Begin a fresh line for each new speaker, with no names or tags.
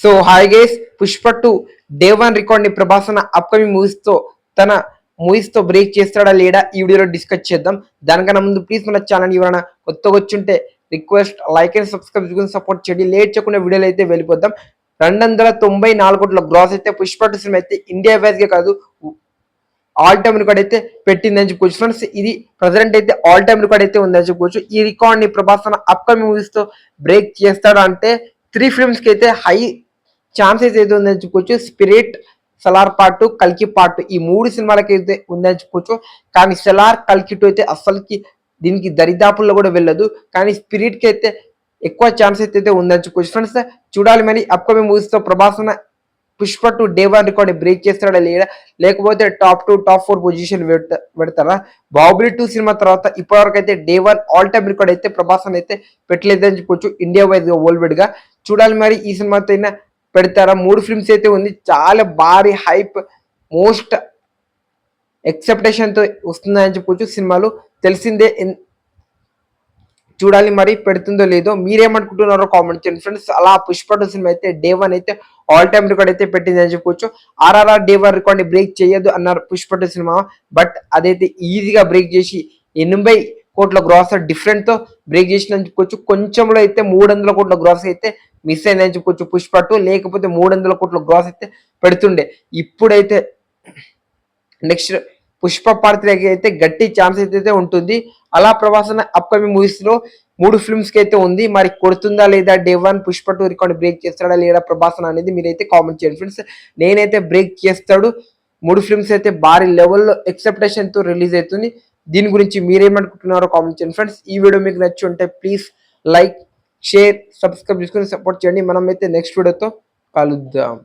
So hi guys Pushpa two day one రికార్డ్ని ప్రభాసన upcoming మూవీస్తో తన మూవీస్తో బ్రేక్ చేస్తాడా లేడా ఈ వీడియోలో డిస్కస్ చేద్దాం. దానికన్నా ముందు ప్లీజ్ మన ఛానల్ ఎవరైనా కొత్తగా వచ్చుంటే రిక్వెస్ట్ లైక్ అండ్ సబ్స్క్రైబ్ చేసుకుని సపోర్ట్ చేయండి. లేట్ చేయకుండా వీడియోలు అయితే వెళ్ళిపోద్దాం రెండు వందల తొంభై నాలుగు కోట్ల గ్రాస్ అయితే పుష్ప టూ సినిమా అయితే ఇండియా వైజ్గా కాదు ఆల్ టైమ్ రికార్డ్ అయితే పెట్టిందని చెప్పుకోవచ్చు. ఫ్రెండ్స్ ఇది ప్రజెంట్ అయితే ఆల్ టైమ్ రికార్డ్ అయితే ఉందని చెప్పుకోవచ్చు. ఈ రికార్డ్ని ప్రభాస్ అప్కమింగ్ మూవీస్తో బ్రేక్ చేస్తాడు అంటే త్రీ ఫిల్మ్స్కి అయితే హై ఛాన్సెస్ అయితే ఉందని చెప్పుకోవచ్చు? స్పిరిట్ సలార్ పార్ట్ కల్కి పార్ట్. ఈ మూడు సినిమాలకి అయితే ఉందని చెప్పుకోవచ్చు. కానీ సలార్ కల్కి టూ అయితే అస్సలకి దీనికి దరిదాపుల్లో కూడా వెళ్ళదు. కానీ స్పిరిట్కి అయితే ఎక్కువ ఛాన్స్ అయితే ఉందని చెప్పుకోవచ్చు. ఫ్రెండ్స్ చూడాలి మరి upcoming మూవీస్తో Prabhas Pushpa two day one record break చేస్తాడా లేదా? లేకపోతే top two top four position పెడతారా? బాహుబలి టూ సినిమా తర్వాత ఇప్పటివరకు అయితే day one all time record అయితే ప్రభాస్ అయితే పెట్టలేదని చెప్పుకోవచ్చు. ఇండియా వైజ్గా వరల్డ్ వైడ్గా చూడాలి మరి ఈ సినిమాతో అయినా పెడతారా? మూడు ఫిల్మ్స్ అయితే ఉంది. చాలా భారీ హైప్ మోస్ట్ ఎక్సెప్టేషన్తో వస్తుందని చెప్పొచ్చు సినిమాలు. తెలిసిందే చూడాలి మరి పెడుతుందో లేదో. మీరేమనుకుంటున్నారో కామెంట్ చేయండి ఫ్రెండ్స్ అలా పుష్ప సినిమా అయితే డే వన్ అయితే ఆల్ టైమ్ రికార్డ్ అయితే పెట్టింది అని చెప్పుకోవచ్చు RRR day one record break చేయదు అన్నారు పుష్ప సినిమా. బట్ అదైతే ఈజీగా బ్రేక్ చేసి ఎనభై కోట్ల గ్రాస్ డిఫరెంట్తో బ్రేక్ చేసిందని చెప్పుకోవచ్చు కొంచెంలో అయితే మూడు వందల కోట్ల గ్రాస్ అయితే మిస్ అయిందని చెప్పుకోవచ్చు పుష్ప టూ లేకపోతే మూడు వందల కోట్ల గ్రాస్ అయితే పెడుతుండే. ఇప్పుడైతే నెక్స్ట్ పుష్ప పార్త్రకి అయితే గట్టి ఛాన్స్ అయితే ఉంటుంది. అలా ప్రభాసన అప్కమింగ్ మూవీస్లో మూడు ఫిల్మ్స్కి అయితే ఉంది. మరి కొడుతుందా లేదా day one Pushpa two record break చేస్తాడా లేదా ప్రభాసన అనేది మీరైతే కామెంట్ చేయండి. ఫ్రెండ్స్ నేనైతే బ్రేక్ చేస్తాడు. మూడు ఫిల్మ్స్ అయితే భారీ లెవెల్లో ఎక్సెప్టేషన్తో రిలీజ్ అవుతుంది. దీని గురించి మీరేమనుకుంటున్నారో కామెంట్ చేయండి. ఫ్రెండ్స్ ఈ వీడియో మీకు నచ్చి ఉంటే ప్లీజ్ లైక్ షేర్ సబ్స్క్రైబ్ చేసుకుని సపోర్ట్ చేయండి. మనం అయితే నెక్స్ట్ వీడియోతో కలుద్దాం.